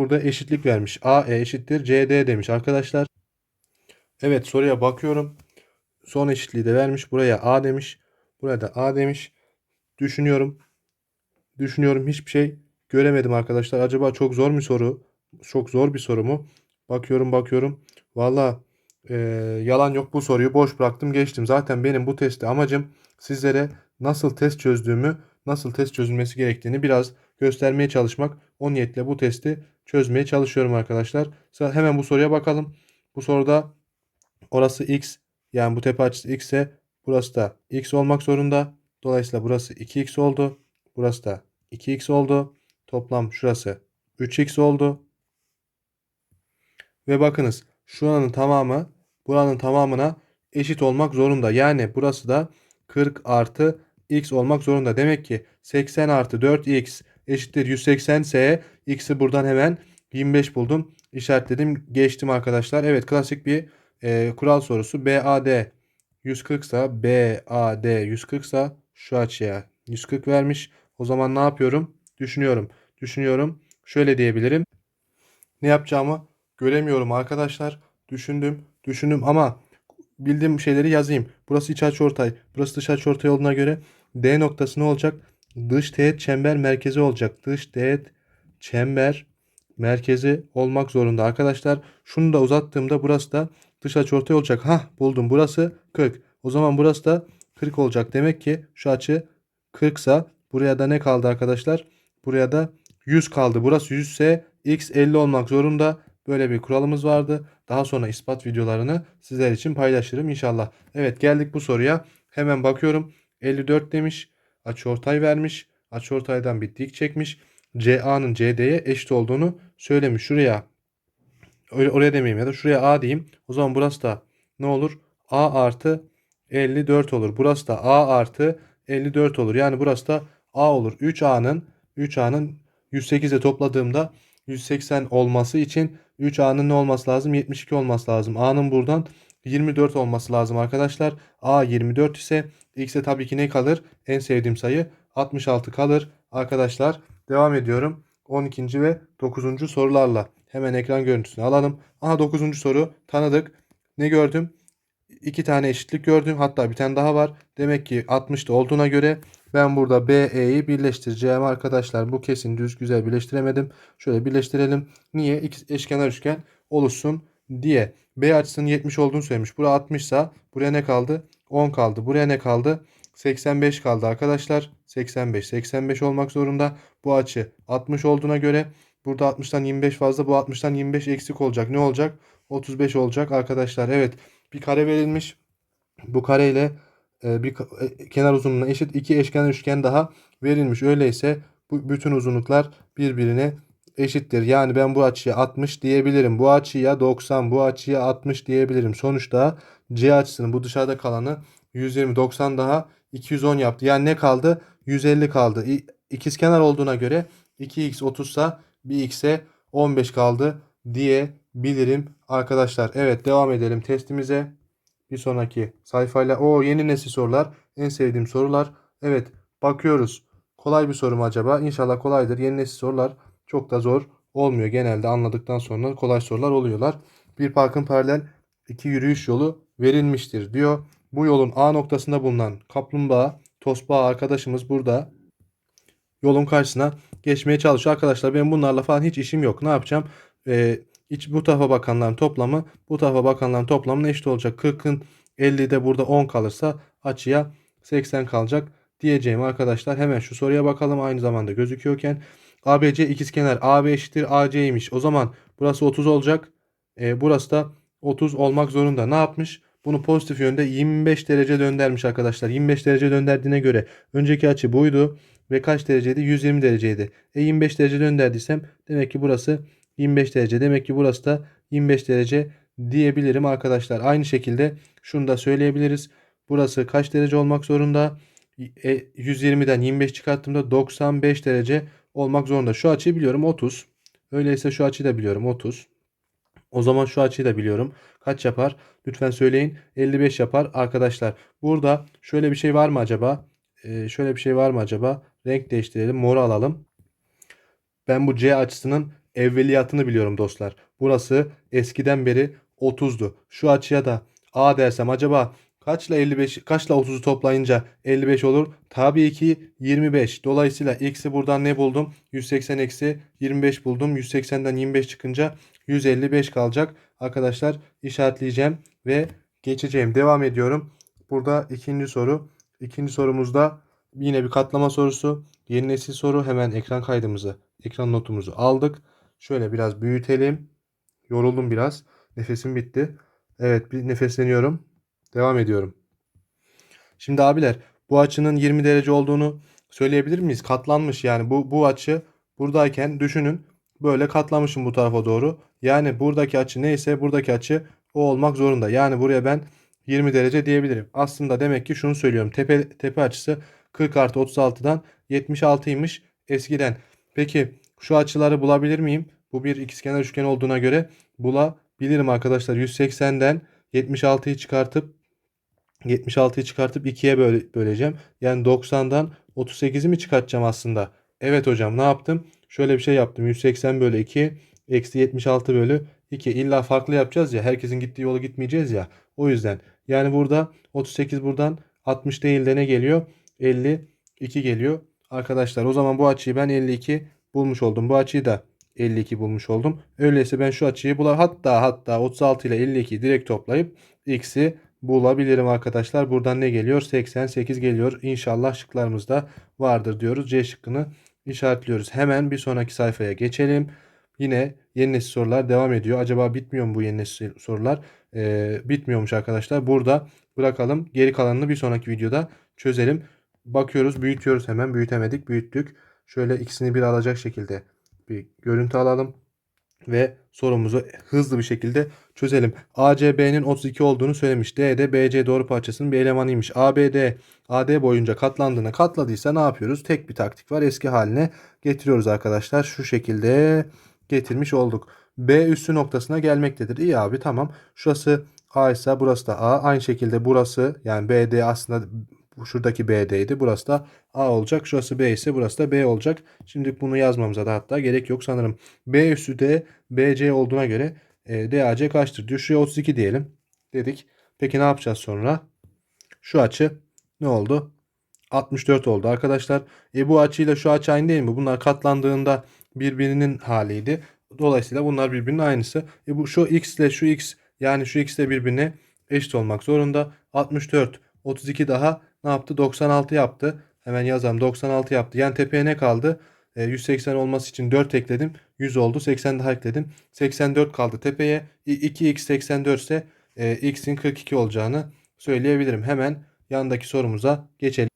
Burada eşitlik vermiş. AE eşittir CD demiş arkadaşlar. Evet soruya bakıyorum. Son eşitliği de vermiş. Buraya A demiş. Buraya da A demiş. Düşünüyorum. Düşünüyorum hiçbir şey göremedim arkadaşlar. Acaba çok zor bir soru. Çok zor bir soru mu? Bakıyorum bakıyorum. Valla e, yalan yok bu soruyu boş bıraktım geçtim. Zaten benim bu testi amacım sizlere nasıl test çözdüğümü, nasıl test çözülmesi gerektiğini biraz göstermeye çalışmak. O niyetle bu testi çözmeye çalışıyorum arkadaşlar. Hemen bu soruya bakalım. Bu soruda orası x yani bu tepe açısı x ise burası da x olmak zorunda. Dolayısıyla burası 2x oldu. Burası da 2x oldu. Toplam şurası 3x oldu. Ve bakınız şuranın tamamı buranın tamamına eşit olmak zorunda. Yani burası da 40 artı x olmak zorunda. Demek ki 80 artı 4x eşittir 180 ise x'i buradan hemen 25 buldum. İşaretledim geçtim arkadaşlar. Evet klasik bir e, kural sorusu. BAD 140 sa BAD 140 sa şu açıya 140 vermiş. O zaman ne yapıyorum? Düşünüyorum. Düşünüyorum. Şöyle diyebilirim. Ne yapacağımı göremiyorum arkadaşlar. Düşündüm, düşündüm ama bildiğim şeyleri yazayım. Burası iç açıortay, burası dış açıortay olduğuna göre D noktası ne olacak? Dış teğet çember merkezi olacak. Dış teğet çember merkezi olmak zorunda arkadaşlar. Şunu da uzattığımda burası da dış açıortay olacak. Hah buldum. Burası 40. O zaman burası da 40 olacak. Demek ki şu açı 40 sa buraya da ne kaldı arkadaşlar? Buraya da 100 kaldı. Burası 100 ise x 50 olmak zorunda. Böyle bir kuralımız vardı. Daha sonra ispat videolarını sizler için paylaşırım inşallah. Evet geldik bu soruya. Hemen bakıyorum. 54 demiş. Açıortay vermiş. Açıortaydan bir dik çekmiş. CA'nın CD'ye eşit olduğunu söylemiş. Şuraya öyle oraya demeyeyim ya da şuraya A diyeyim. O zaman burası da ne olur? A artı 54 olur. Burası da A artı 54 olur. Yani burası da A olur. 3A'nın 3A'nın 108'e topladığımda 180 olması için 3A'nın ne olması lazım? 72 olması lazım. A'nın buradan 24 olması lazım arkadaşlar. A 24 ise X'e tabii ki ne kalır? En sevdiğim sayı 66 kalır. Arkadaşlar devam ediyorum. 12. ve 9. sorularla. Hemen ekran görüntüsünü alalım. Aha 9. soru tanıdık. Ne gördüm? İki tane eşitlik gördüm. Hatta bir tane daha var. Demek ki 60'da olduğuna göre ben burada BE'yi birleştireceğim arkadaşlar. Bu kesin düz güzel birleştiremedim. Şöyle birleştirelim. Niye? İki eşkenar üçgen oluşsun diye. B açısının 70 olduğunu söylemiş. Buraya 60 sa buraya ne kaldı? 10 kaldı. Buraya ne kaldı? 85 kaldı arkadaşlar. 85. 85 olmak zorunda. Bu açı 60 olduğuna göre burada 60'tan 25 fazla. Bu 60'tan 25 eksik olacak. Ne olacak? 35 olacak arkadaşlar. Evet. Bir kare verilmiş. Bu kareyle e, bir e, kenar uzunluğuna eşit iki eşkenar üçgen daha verilmiş. Öyleyse bu bütün uzunluklar birbirine eşittir. Yani ben bu açıya 60 diyebilirim. Bu açıya 90, bu açıya 60 diyebilirim. Sonuçta C açısının bu dışarıda kalanı 120, 90 daha 210 yaptı. Yani ne kaldı? 150 kaldı. İkizkenar olduğuna göre 2x 30 sa bir x'e 15 kaldı diyebilirim arkadaşlar. Evet devam edelim testimize. Bir sonraki sayfayla o yeni nesil sorular en sevdiğim sorular. Evet bakıyoruz. Kolay bir soru mu acaba? İnşallah kolaydır. Yeni nesil sorular çok da zor olmuyor. Genelde anladıktan sonra kolay sorular oluyorlar. Bir parkın paralel iki yürüyüş yolu verilmiştir diyor. Bu yolun A noktasında bulunan kaplumbağa, tosbağa arkadaşımız burada yolun karşısına geçmeye çalışıyor. Arkadaşlar benim bunlarla falan hiç işim yok. Ne yapacağım? Ee, iç, bu tarafa bakanların toplamı bu tarafa bakanların toplamına eşit olacak. 40'ın 50'de burada 10 kalırsa açıya 80 kalacak diyeceğim arkadaşlar. Hemen şu soruya bakalım aynı zamanda gözüküyorken. ABC ikizkenar AB eşittir AC'ymiş. O zaman burası 30 olacak. Ee, burası da 30 olmak zorunda. Ne yapmış? Bunu pozitif yönde 25 derece döndürmüş arkadaşlar. 25 derece döndürdüğüne göre önceki açı buydu ve kaç dereceydi? 120 dereceydi. E 25 derece döndürdüysem demek ki burası 25 derece. Demek ki burası da 25 derece diyebilirim arkadaşlar. Aynı şekilde şunu da söyleyebiliriz. Burası kaç derece olmak zorunda? E, 120'den 25 çıkarttığımda 95 derece olmak zorunda. Şu açıyı biliyorum 30. Öyleyse şu açıyı da biliyorum 30. O zaman şu açıyı da biliyorum. Kaç yapar? Lütfen söyleyin. 55 yapar arkadaşlar. Burada şöyle bir şey var mı acaba? Ee, şöyle bir şey var mı acaba? Renk değiştirelim. Moru alalım. Ben bu C açısının evveliyatını biliyorum dostlar. Burası eskiden beri 30'du. Şu açıya da A dersem acaba kaçla 55 kaçla 30'u toplayınca 55 olur? Tabii ki 25. Dolayısıyla x'i buradan ne buldum? 180 eksi 25 buldum. 180'den 25 çıkınca 155 kalacak. Arkadaşlar işaretleyeceğim ve geçeceğim. Devam ediyorum. Burada ikinci soru. İkinci sorumuzda yine bir katlama sorusu. Yeni nesil soru. Hemen ekran kaydımızı, ekran notumuzu aldık. Şöyle biraz büyütelim. Yoruldum biraz. Nefesim bitti. Evet bir nefesleniyorum. Devam ediyorum. Şimdi abiler bu açının 20 derece olduğunu söyleyebilir miyiz? Katlanmış yani bu bu açı buradayken düşünün böyle katlamışım bu tarafa doğru. Yani buradaki açı neyse buradaki açı o olmak zorunda. Yani buraya ben 20 derece diyebilirim. Aslında demek ki şunu söylüyorum. Tepe tepe açısı 40 artı 36'dan 76'ymış eskiden. Peki şu açıları bulabilir miyim? Bu bir ikizkenar üçgen olduğuna göre bulabilirim arkadaşlar. 180'den 76'yı çıkartıp 76'yı çıkartıp 2'ye böle, böleceğim. Yani 90'dan 38'i mi çıkartacağım aslında? Evet hocam ne yaptım? Şöyle bir şey yaptım. 180 bölü 2 eksi 76 bölü 2. İlla farklı yapacağız ya. Herkesin gittiği yolu gitmeyeceğiz ya. O yüzden. Yani burada 38 buradan 60 değil de ne geliyor? 52 geliyor. Arkadaşlar o zaman bu açıyı ben 52 bulmuş oldum. Bu açıyı da 52 bulmuş oldum. Öyleyse ben şu açıyı bular hatta hatta 36 ile 52'yi direkt toplayıp x'i bulabilirim arkadaşlar. Buradan ne geliyor? 88 geliyor. İnşallah şıklarımızda vardır diyoruz. C şıkkını işaretliyoruz. Hemen bir sonraki sayfaya geçelim. Yine yeni nesil sorular devam ediyor. Acaba bitmiyor mu bu yeni nesil sorular? Ee, bitmiyormuş arkadaşlar. Burada bırakalım. Geri kalanını bir sonraki videoda çözelim. Bakıyoruz, büyütüyoruz hemen. Büyütemedik, büyüttük. Şöyle ikisini bir alacak şekilde bir görüntü alalım ve sorumuzu hızlı bir şekilde çözelim. ACB'nin 32 olduğunu söylemiş. D de BC doğru parçasının bir elemanıymış. ABD AD boyunca katlandığını katladıysa ne yapıyoruz? Tek bir taktik var. Eski haline getiriyoruz arkadaşlar. Şu şekilde getirmiş olduk. B üssü noktasına gelmektedir. İyi abi tamam. Şurası A ise burası da A. Aynı şekilde burası yani BD aslında şuradaki BD'ydi. Burası da A olacak. Şurası B ise burası da B olacak. Şimdi bunu yazmamıza da hatta gerek yok sanırım. B üssü D BC olduğuna göre e, DAC kaçtır diyor. Şuraya 32 diyelim. Dedik. Peki ne yapacağız sonra? Şu açı ne oldu? 64 oldu arkadaşlar. E bu açıyla şu açı aynı değil mi? Bunlar katlandığında birbirinin haliydi. Dolayısıyla bunlar birbirinin aynısı. E bu şu x ile şu x yani şu x ile birbirine eşit olmak zorunda. 64 32 daha ne yaptı? 96 yaptı. Hemen yazalım 96 yaptı. Yani tepeye ne kaldı? E, 180 olması için 4 ekledim. 100 oldu. 80 daha ekledim. 84 kaldı tepeye. 2x 84 ise e, x'in 42 olacağını söyleyebilirim. Hemen yandaki sorumuza geçelim.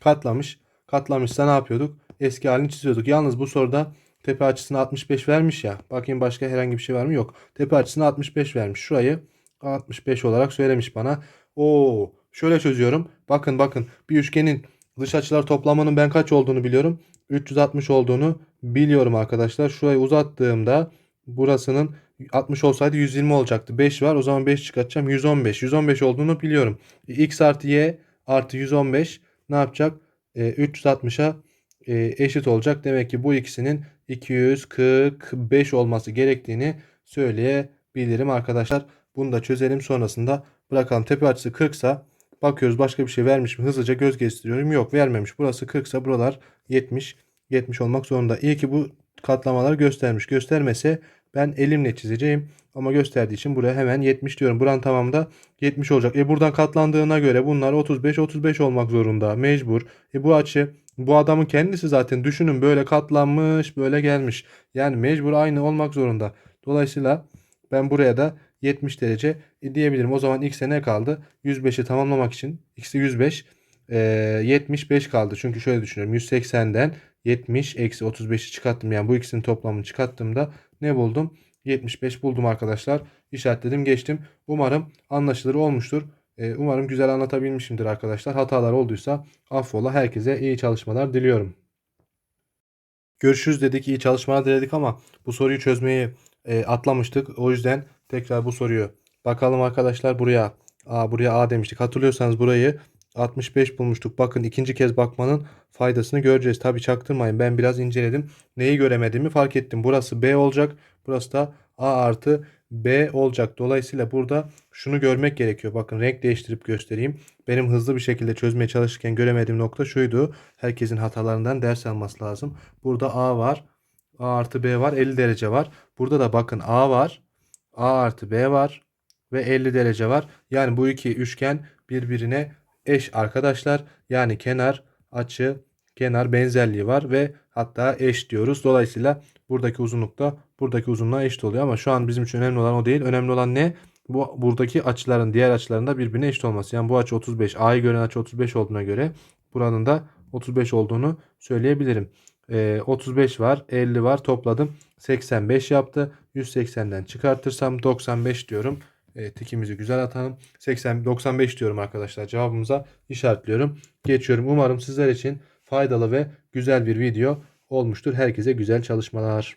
Katlamış. Katlamışsa ne yapıyorduk? Eski halini çiziyorduk. Yalnız bu soruda tepe açısını 65 vermiş ya. Bakayım başka herhangi bir şey var mı? Yok. Tepe açısını 65 vermiş. Şurayı 65 olarak söylemiş bana. Oo, şöyle çözüyorum. Bakın bakın bir üçgenin dış açılar toplamının ben kaç olduğunu biliyorum. 360 olduğunu biliyorum arkadaşlar. Şurayı uzattığımda burasının 60 olsaydı 120 olacaktı. 5 var. O zaman 5 çıkartacağım. 115. 115 olduğunu biliyorum. X artı Y artı 115 ne yapacak? E, 360'a e, eşit olacak. Demek ki bu ikisinin 245 olması gerektiğini söyleyebilirim arkadaşlar. Bunu da çözelim sonrasında bırakalım. Tepe açısı 40 sa bakıyoruz başka bir şey vermiş mi? Hızlıca göz gezdiriyorum. Yok vermemiş. Burası 40 sa buralar 70. 70 olmak zorunda. İyi ki bu katlamalar göstermiş. Göstermese ben elimle çizeceğim. Ama gösterdiği için buraya hemen 70 diyorum. Buranın tamamında 70 olacak. E buradan katlandığına göre bunlar 35 35 olmak zorunda. Mecbur. E bu açı bu adamın kendisi zaten düşünün böyle katlanmış böyle gelmiş. Yani mecbur aynı olmak zorunda. Dolayısıyla ben buraya da 70 derece e, diyebilirim. O zaman x'e ne kaldı? 105'i tamamlamak için x'i 105 e, 75 kaldı. Çünkü şöyle düşünüyorum. 180'den 70 eksi 35'i çıkarttım. Yani bu ikisinin toplamını çıkarttığımda ne buldum? 75 buldum arkadaşlar. İşaretledim geçtim. Umarım anlaşılır olmuştur. E, umarım güzel anlatabilmişimdir arkadaşlar. Hatalar olduysa affola. Herkese iyi çalışmalar diliyorum. Görüşürüz dedik, iyi çalışmalar diledik ama bu soruyu çözmeyi e, atlamıştık. O yüzden tekrar bu soruyu bakalım arkadaşlar buraya. A buraya A demiştik. Hatırlıyorsanız burayı 65 bulmuştuk. Bakın ikinci kez bakmanın faydasını göreceğiz. Tabi çaktırmayın ben biraz inceledim. Neyi göremediğimi fark ettim. Burası B olacak. Burası da A artı B olacak. Dolayısıyla burada şunu görmek gerekiyor. Bakın renk değiştirip göstereyim. Benim hızlı bir şekilde çözmeye çalışırken göremediğim nokta şuydu. Herkesin hatalarından ders alması lazım. Burada A var. A artı B var. 50 derece var. Burada da bakın A var. A artı B var. Ve 50 derece var. Yani bu iki üçgen birbirine eş arkadaşlar. Yani kenar, açı, kenar benzerliği var ve hatta eş diyoruz. Dolayısıyla buradaki uzunluk da buradaki uzunluğa eşit oluyor ama şu an bizim için önemli olan o değil. Önemli olan ne? Bu buradaki açıların diğer açılarında birbirine eşit olması. Yani bu açı 35. A'yı gören açı 35 olduğuna göre buranın da 35 olduğunu söyleyebilirim. Ee, 35 var, 50 var. Topladım. 85 yaptı. 180'den çıkartırsam 95 diyorum. E, tikimizi güzel atalım. 80 95 diyorum arkadaşlar. Cevabımıza işaretliyorum. Geçiyorum. Umarım sizler için faydalı ve güzel bir video olmuştur. Herkese güzel çalışmalar.